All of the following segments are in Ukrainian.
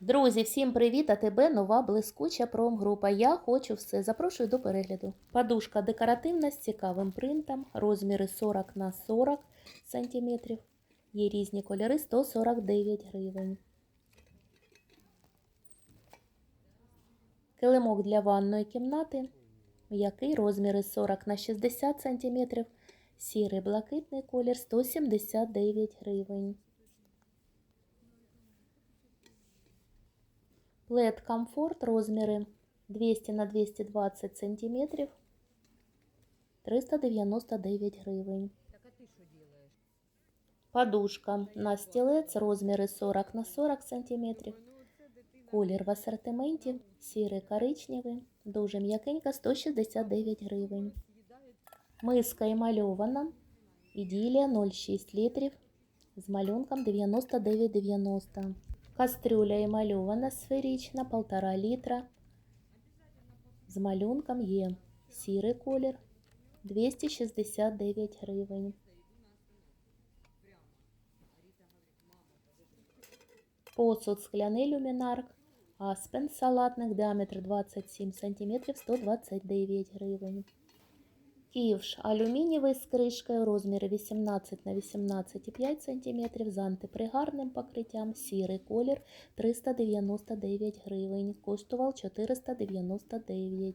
Друзі, всім привіт! А тебе нова блискуча промгрупа. Я хочу все. Запрошую до перегляду. Подушка декоративна з цікавим принтом, розміри 40 на 40 см. Є різні кольори 149 гривень. Килимок для ванної кімнати, м'який розміри 40 на 60 см. Сірий блакитний колір 179 гривень. Плед комфорт розміри 200 на 220 сантиметрів 399 гривень. Так а ты что делаешь? Подушка на стілець розміри 40 на 40 сантиметрів. Колір в асортименті сірий коричневий, дуже м'якенька 169 гривень. Миска емальована, іділія 0,6 літрів з малюнком 99,90. Кастрюля емальована сферична 1,5 літра. З малюнком є сірий колір 269 гривень. Посуд скляний люмінарк. Аспен салатник діаметр 27 см 129 гривень. Ківш алюмінієвий з кришкою розміри 18 на 18,5 см з антипригарним покриттям. Сірий колір 399 гривень. Коштував 499.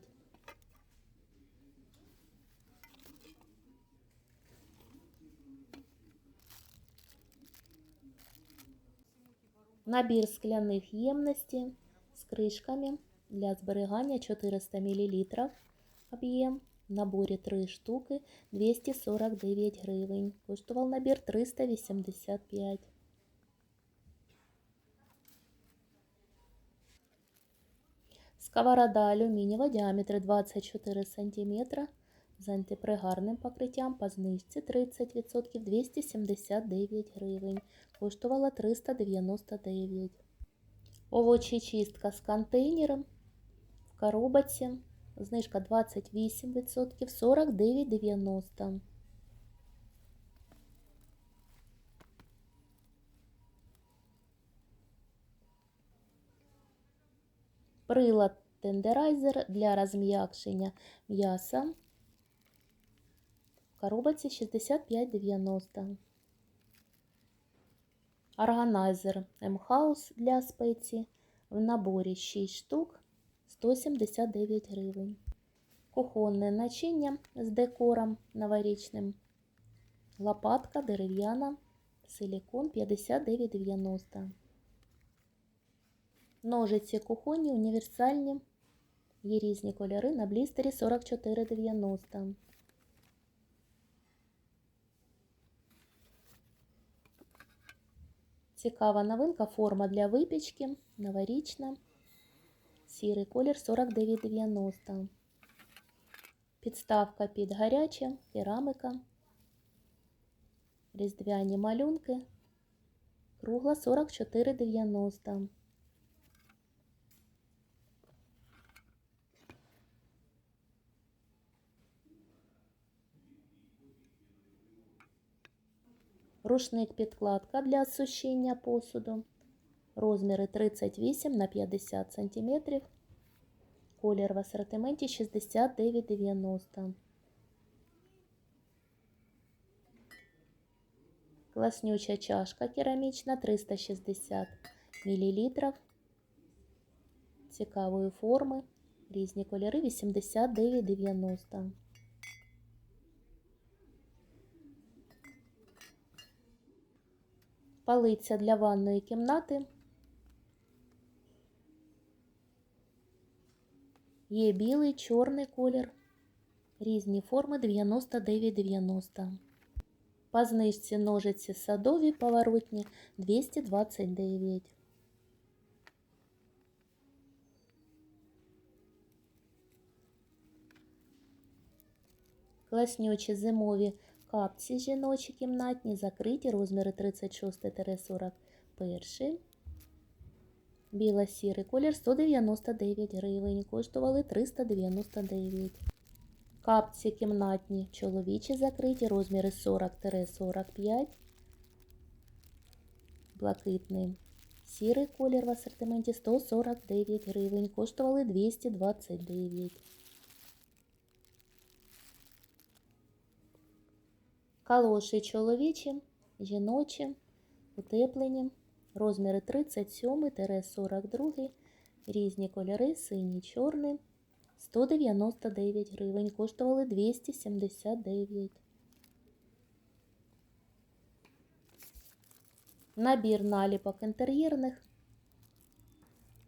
Набір скляних ємностей з кришками для зберігання 400 мл об'єм. В наборі 3 штуки 249 гривень. Коштував набір 385. Сковорода алюмінієва діаметр 24 см з антипригарним покриттям по знижці 30% 279 гривень. Коштувала 399. Овочечистка з контейнером в коробці. Знижка 28%, 49,90. Прилад тендерайзер для розм'якшення м'яса. В коробці 65,90. Органайзер М-Хаус для спеції. В наборі 6 штук 179 гривень. Кухонне начиння з декором новорічним. Лопатка дерев'яна, силікон 59,90. Ножиці кухонні універсальні. Є різні кольори на блістері 44,90. Цікава новинка форма для випічки новорічна. Сірий колір 49,90. Підставка під гаряче, керамика. Різдвяні малюнки. Кругла 44,90. Рушник підкладка для сушіння посуду. Розміри 38 на 50 см. Колір в асортименті 69,90. Класнюча чашка керамічна 360 мл. Цікавої форми. Різні кольори 89,90. Палиця для ванної кімнати. Є білий, чорний колір. Різні форми 99,90. По знижці ножиці садові поворотні 229. Класнючі зимові капці жіночі кімнатні, закриті, розміри 36-41. Біло-сірий колір 199 гривень, коштували 399. Капці кімнатні, чоловічі закриті, розміри 40-45. Блакитний Сірий колір в асортименті 149 гривень. Коштували 229. Калоші чоловічі, жіночі, утеплені. Розміри 37-42. Різні кольори, синій, чорний. 199 гривень. Коштували 279. Набір наліпок інтер'єрних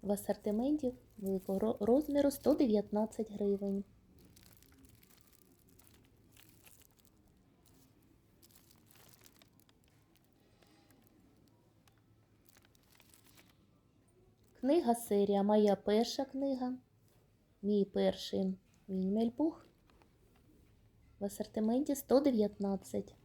в асортименті великого розміру 119 гривень. Книга серія Моя перша книга. Мій перший Вінмельпух. В асортименті 119.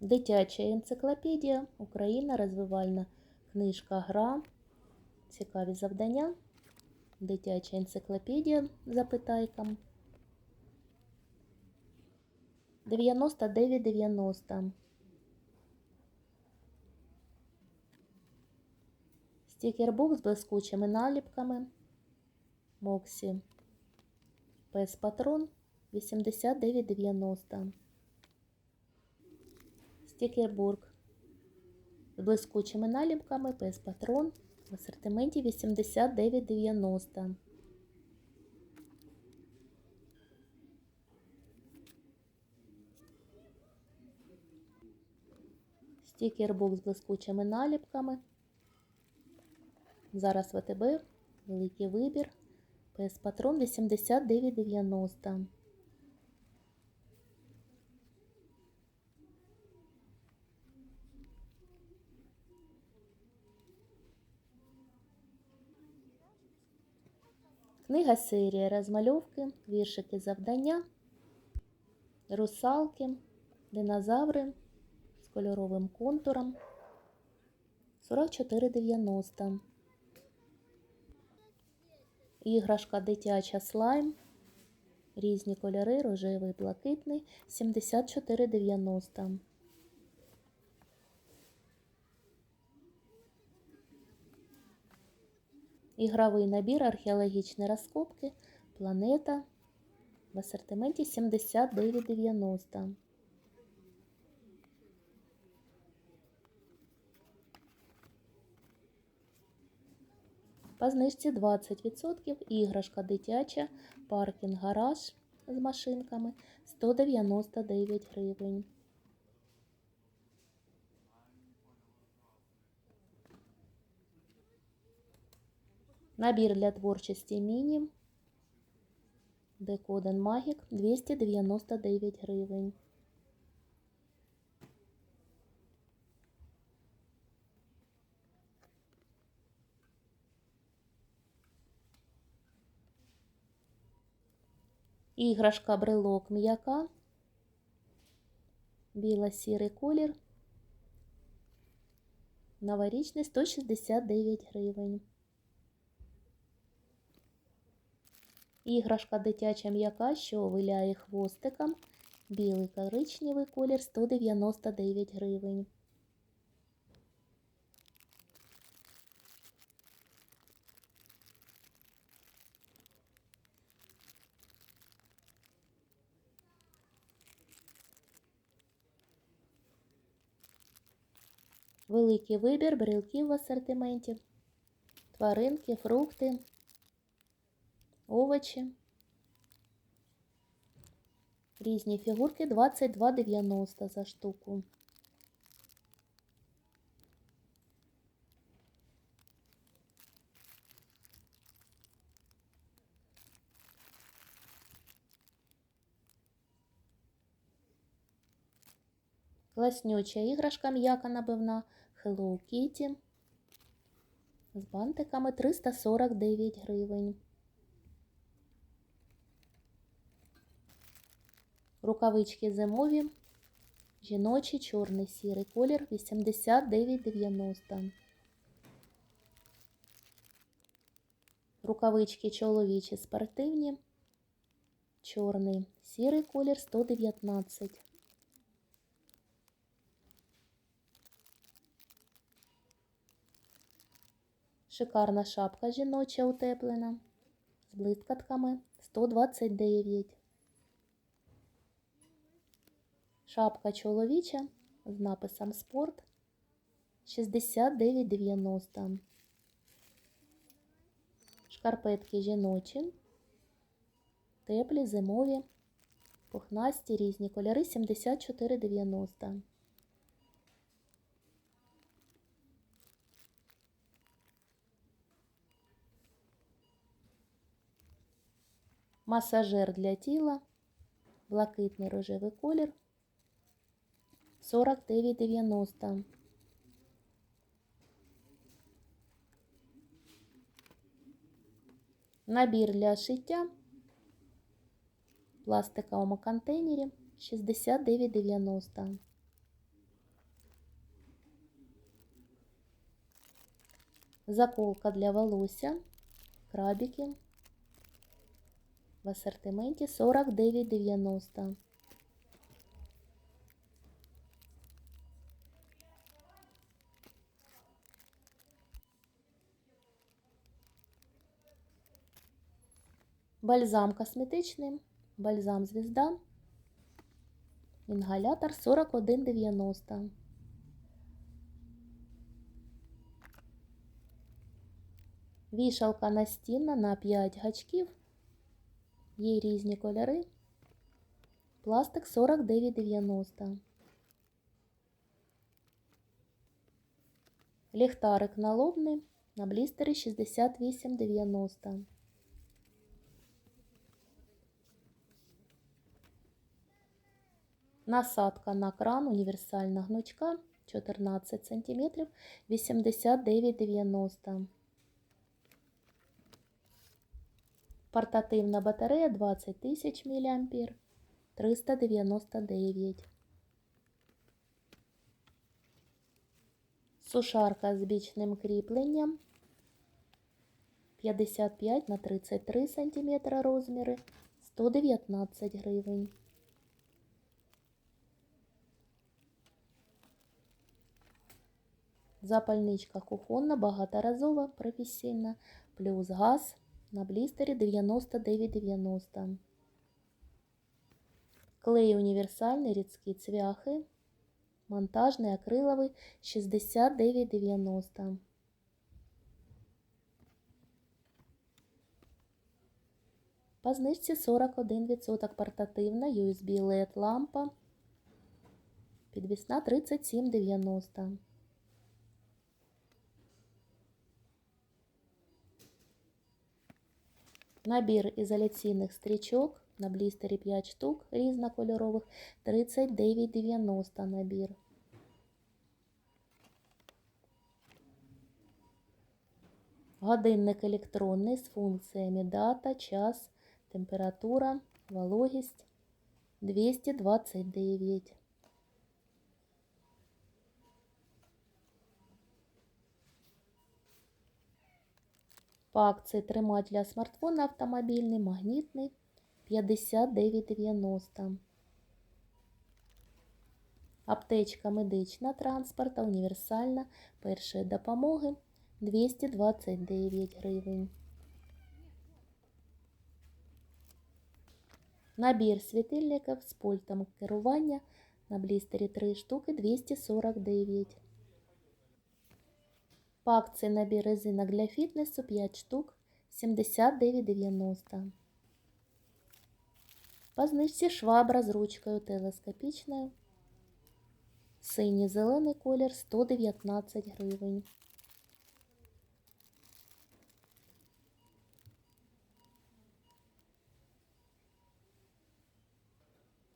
Дитяча енциклопедія, Україна, розвивальна книжка Гра, цікаві завдання, дитяча енциклопедія з запитайком. 99,90. Стікербук з блискучими наліпками. Моксі. Пес Патрон 89,90. Стікербург блискучими наліпками пес патрон в асортименті 89,90. Стікербук з блискучими наліпками. Зараз ВТБ, великий вибір. Пес патрон 89,90. Книга серія розмальовки, віршики завдання, русалки, динозаври з кольоровим контуром 44,90. Іграшка дитяча слайм. Різні кольори, рожевий, блакитний 74,90. Ігровий набір археологічні розкопки, планета в асортименті 79,90. По знижці 20% іграшка дитяча, паркінг гараж з машинками 199 гривень. Набір для творчості міні. Декоден Магік 299 гривень. Іграшка брелок м'яка. Біло-сірий колір. Новорічний 169 гривень. Іграшка дитяча м'яка, що виляє хвостиком. Білий коричневий колір 199 гривень. Великий вибір брелків в асортименті. Тваринки, фрукти, овочі. Різні фігурки 22,90 за штуку. Класнюча іграшка м'яка набивна Hello Kitty з бантиками 349 гривень. Рукавички зимові Жіночий чорний сірий колір 89,90. Рукавички чоловічі спортивні. Чорний сірий колір 119. Шикарна шапка жіноча утеплена з блискатками 129. Шапка чоловіча з написом спорт 69,90. Шкарпетки жіночі, теплі, зимові, пухнасті, різні кольори 74,90. Масажер для тіла, блакитний рожевий колір 49,90. Набір для шиття в пластиковому контейнері 69,90. Заколка для волосся, крабики в асортименті 49,90. Бальзам косметичний, бальзам звізда, інгалятор 41,90. Вішалка настінна на 5 гачків. Є різні кольори. Пластик 49,90. Ліхтарик налобний на блістері 68,90. Насадка на кран універсальна гнучка 14 см 89,90. Портативна батарея 20 тисяч мА 399. Сушарка з бічним кріпленням 55 на 33 см розміри 119 гривень. Запальничка кухонна, багаторазова, професійна, плюс газ на блістері 99,90. Клей універсальний, рідкі цвяхи, монтажний, акриловий 69,90. По знижці 41% портативна USB LED лампа. Підвісна 37,90. Набір ізоляційних стрічок на блістері 5 штук різнокольорових 39,90 набір. Годинник електронний з функціями дата, час, температура, вологість 229. По акції тримач для смартфона автомобільний, магнітний 59,90. Аптечка медична транспорта, універсальна першої допомоги 229 гривень. Набір світильників з пультом керування на блістері 3 штуки 249. По акції набір резинок для фітнесу 5 штук 79,90. По знижці швабра з ручкою телескопічною. Синій зелений колір 119 гривень.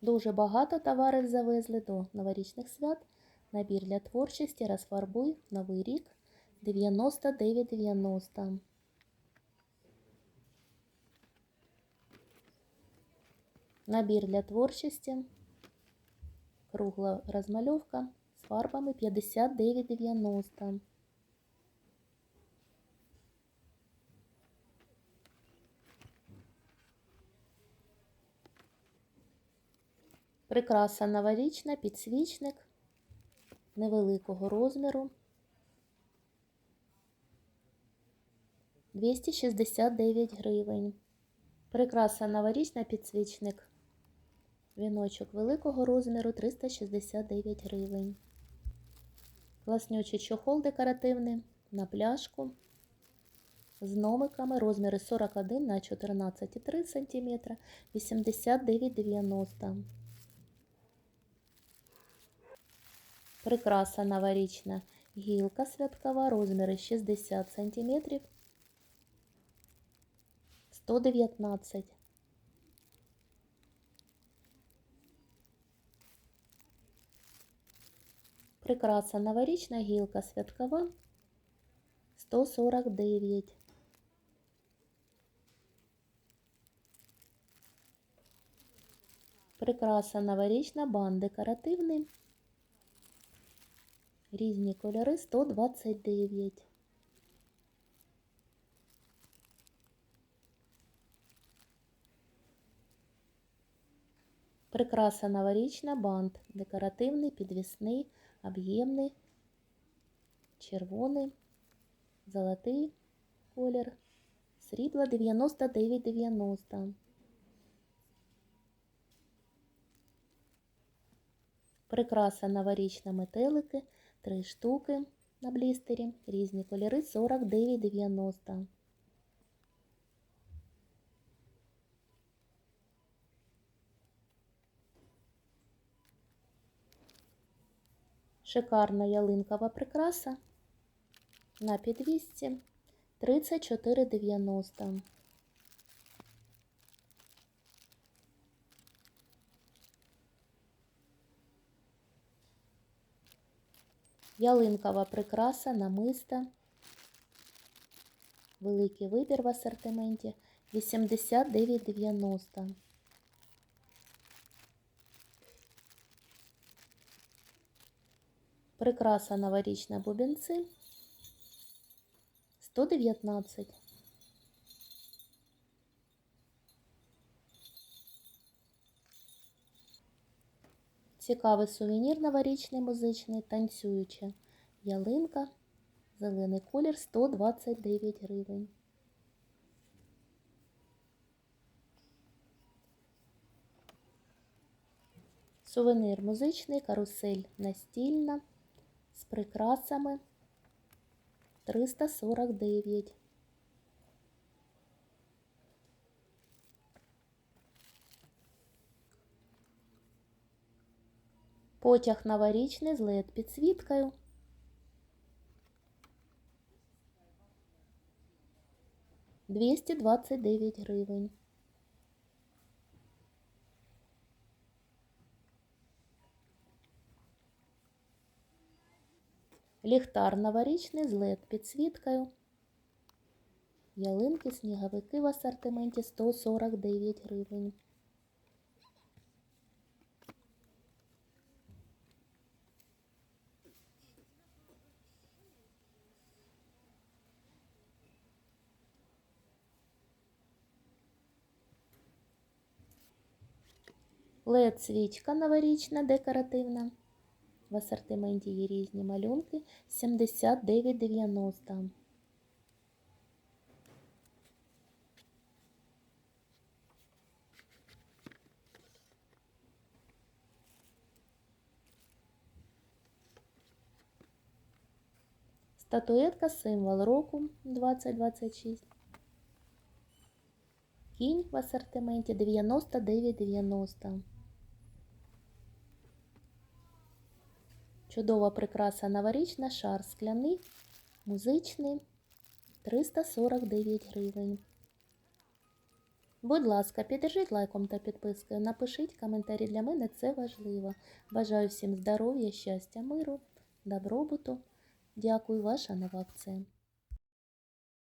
Дуже багато товарів завезли до новорічних свят. Набір для творчості розфарбуй новий рік 99,90. Набір для творчості. кругла розмальовка з фарбами 59,90. Прикраса новорічна, підсвічник невеликого розміру. 269 гривень. Прикраса новорічна підсвічник. Віночок великого розміру 369 гривень. Класнючий чохол декоративний на пляшку з номиками розміри 41 на 14,3 см 89,90 Прикраса новорічна гілка святкова розміри 60 см 119 Прикраса новорічна гілка святкова 149 Прикраса новорічна бан декоративний Різні кольори 129 Прикраса новорічна бант, декоративний, підвісний, об'ємний, червоний, золотий колір, срібла 99,90. Прикраса новорічна метелики, 3 штуки на блістері, різні кольори 49,90. Шикарна ялинкова прикраса на підвісці 34,90. Ялинкова прикраса намиста. Великий вибір в асортименті 89,90. Прикраса новорічна бубенці 119. Цікавий сувенір новорічний музичний, танцююча ялинка, зелений колір 129 гривень. Сувенир музичний, карусель настільна з прикрасами 349. Потяг новорічний з led підсвіткою. Двісті двадцять дев'ять гривень. Ліхтар новорічний з led підсвіткою. Ялинки, сніговики в асортименті 149 гривень. led свічка новорічна декоративна. В асортименті є різні малюнки 79,90. Статуетка символ року 2026. Кінь в асортименті 99,90. Чудова прикраса новорічна, шар скляний, музичний 349 гривень. Будь ласка, піддержіть лайком та підпискою, напишіть коментарі для мене, це важливо. Бажаю всім здоров'я, щастя, миру, добробуту. Дякую, ваша нова акція.